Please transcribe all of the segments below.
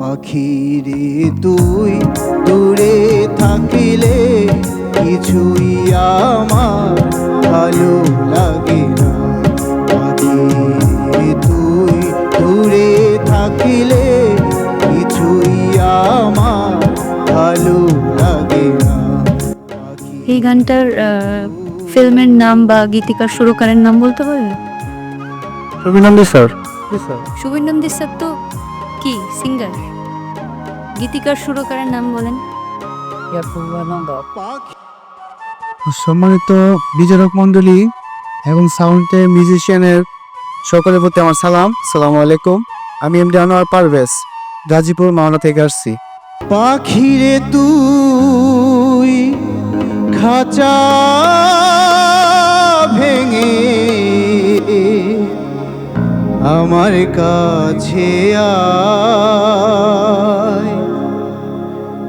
পাখিরে তুই দূরে থাকিলে কিছুই আমার ভালো লাগে না। পাখিরে তুই দূরে থাকিলে কিছুই আমার ভালো লাগে না। এই গানটার ফিল্মের নাম বা গীতিকার সুরকারের নাম বলতে পারবে? Rabindra sir. Sir. Nandi sir তো সিঙ্গার গীতিকার সুরকারের নাম বলেন। সম্মানিত বিচারক মণ্ডলী এবং সাউন্ডের মিউজিশিয়ানের সকলের প্রতি আমার সালাম। সালাম আলাইকুম। আমি এমডি আনোয়ার পারভেজ গাজীপুর মাওনা থেকে আসছি। পাখিরে তুই খাঁচা আমার কাছে আয়।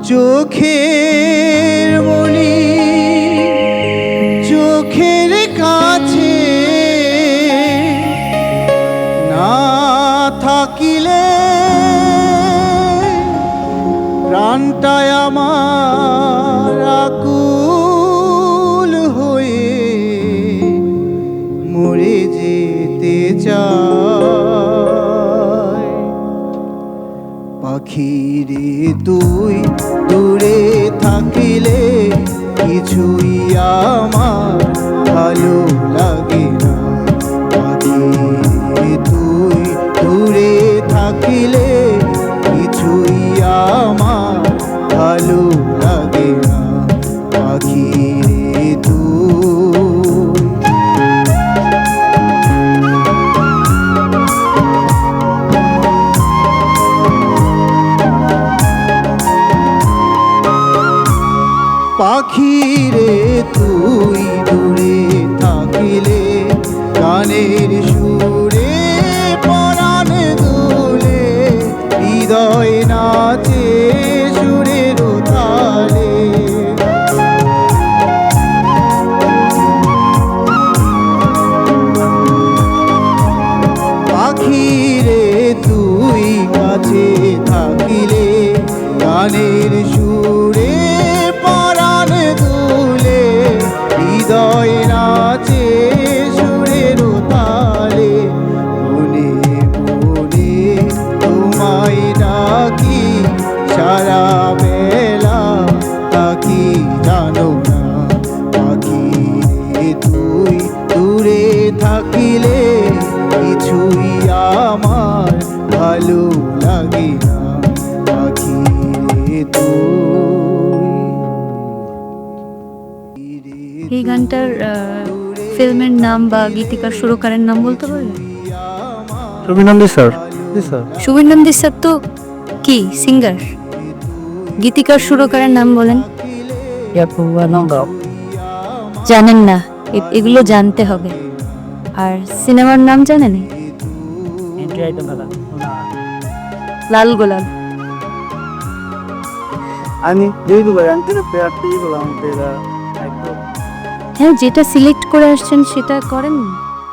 চোখের মনি চোখের কাছে না থাকিলে প্রাণটায় আমার পাখিরে তুই দূরে থাকিলে কিছুই আমার ভালো পাখিরে তুই দূরে থাকিলে গানের সুরে পরাণ দুলে, হৃদয় নাচে সুরের তালে। পাখিরে তুই কাছে থাকিলে গানের সুরে ভালো লাগে না পাখি রে এই গানটার ফিল্মের নাম বা গীতিকার সুরকারের নাম বলতে পারবে? Rabindra sir. Sir. Nandi sir তো কি? সিঙ্গার গীতিকার সুরকারের নাম বলেন। জানেন না এ- এগুলো জানতে হবে। আর সিনেমার নাম জানেন? লাল গোলাপ। আমি যেই দুবার আঙ্কেল পেয়ার দিয়ে বললাম তেরা একদম। হ্যাঁ যেটা সিলেক্ট করে আসছেন সেটা করেন।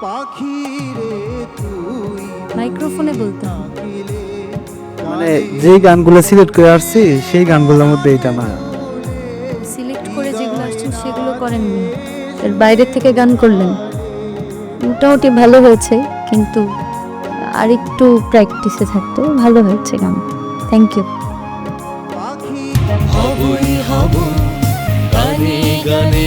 পাখিরে তুই মাইক্রোফোনে বলতে হবে। মানে যেই গানগুলো সিলেক্ট করে আসছি সেই গানগুলোর মধ্যে এটা না। সিলেক্ট করে যেগুলো আসছেন সেগুলো করেননি এর বাইরে থেকে গান করলেন। মোটামুটি ভালো হয়েছে কিন্তু আর একটু প্র্যাকটিসে থাকতো। ভালো হয়েছে গান। থ্যাংক ইউ গানে গানে